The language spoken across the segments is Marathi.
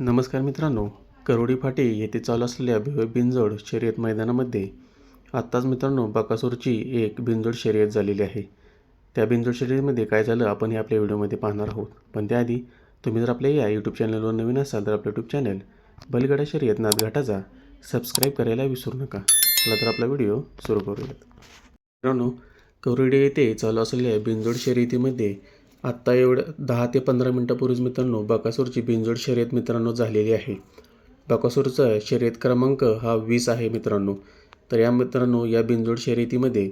नमस्कार मित्रांनो करोडी फाटे येथे चालू असलेल्या भिव बिनजोड शर्यत मैदानामध्ये आत्ताच मित्रांनो बकासूरची एक बिंजोड शर्यत झालेली आहे. त्या बिंजोड शर्यतीमध्ये काय झालं आपण हे आपल्या व्हिडिओमध्ये पाहणार आहोत. पण त्याआधी तुम्ही जर आपल्या या यूट्यूब चॅनलवर नवीन असाल तर आपलं यूट्यूब चॅनल बलगडा शर्यत नादघाटाचा सबस्क्राईब करायला विसरू नका. चला तर आपला व्हिडिओ सुरू करूयात. मित्रांनो करोडी येथे चालू असलेल्या बिंजोड शर्यतीमध्ये आत्ता एवढ्या दहा ते पंधरा मिनटापूर्वीच मित्रांनो बकासूरची बिनजोड शर्यत मित्रांनो झालेली आहे. बकासूरचा शर्यत क्रमांक हा वीस आहे मित्रांनो. तर या मित्रांनो या बिनजोड शर्यतीमध्ये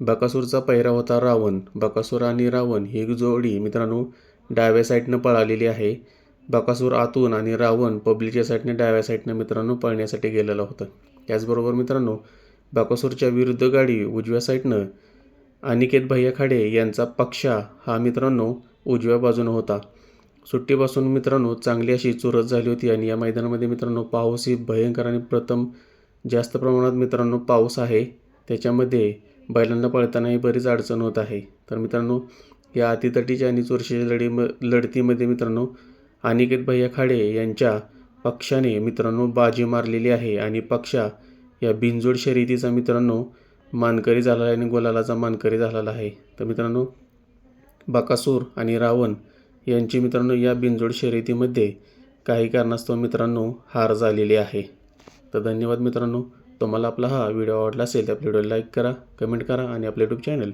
बकासूरचा पहिरा होता रावण बकासूर आणि रावण ही जोडी मित्रांनो डाव्या साईडनं पळालेली आहे. बकासूर आतून आणि रावण पब्लिकच्या साईडने डाव्या साईडनं मित्रांनो पळण्यासाठी गेलेला होता. त्याचबरोबर मित्रांनो बकासूरच्या विरुद्ध गाडी उजव्या साईडनं अनिकेत भैया खाडे यांचा पक्षा हा मित्रांनो उजव्या बाजूनं होता. सुट्टीपासून मित्रांनो चांगली अशी चुरस झाली होती आणि या मैदानामध्ये मित्रांनो पाऊस ही भयंकर आणि प्रथम जास्त प्रमाणात मित्रांनो पाऊस आहे. त्याच्यामध्ये बैलांना पळतानाही बरीच अडचण होत आहे. तर मित्रांनो या अतितटीच्या आणि चुरशीच्या लढी म लढतीमध्ये मित्रांनो अनिकेत भैया खाडे यांच्या पक्षाने मित्रांनो बाजी मारलेली आहे आणि पक्षा या बिनजोड शर्यतीचा मित्रांनो मानकरी झालेला आहे आणि गोलालाचा मानकरी झालेला आहे. तर मित्रांनो बकासूर आणि रावण यांची मित्रांनो या बिनजोड शर्यतीमध्ये काही कारणास्तव मित्रांनो हार झालेली आहे. तर धन्यवाद मित्रांनो. तुम्हाला आपला हा व्हिडिओ आवडला असेल तर आपल्या व्हिडिओला लाईक करा कमेंट करा आणि आपलं यूट्यूब चॅनल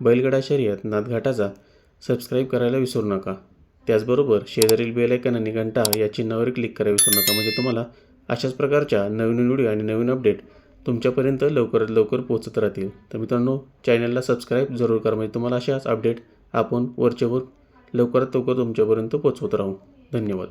बैलगडा शर्यत नाथघाटाचा सबस्क्राईब करायला विसरू नका. त्याचबरोबर शेजारील बेल आयकन आणि घंटा या चिन्हावर क्लिक करायला विसरू नका. म्हणजे तुम्हाला अशाच प्रकारच्या नवीन व्हिडिओ आणि नवीन अपडेट तुमच्यापर्यंत लवकरात लवकर पोहोचत राहतील. तर मित्रांनो चॅनलला सबस्क्राईब जरूर करा. म्हणजे तुम्हाला अशाच अपडेट आपण वरचेवर लवकरात लवकर तुमच्यापर्यंत पोचवत राहू. धन्यवाद.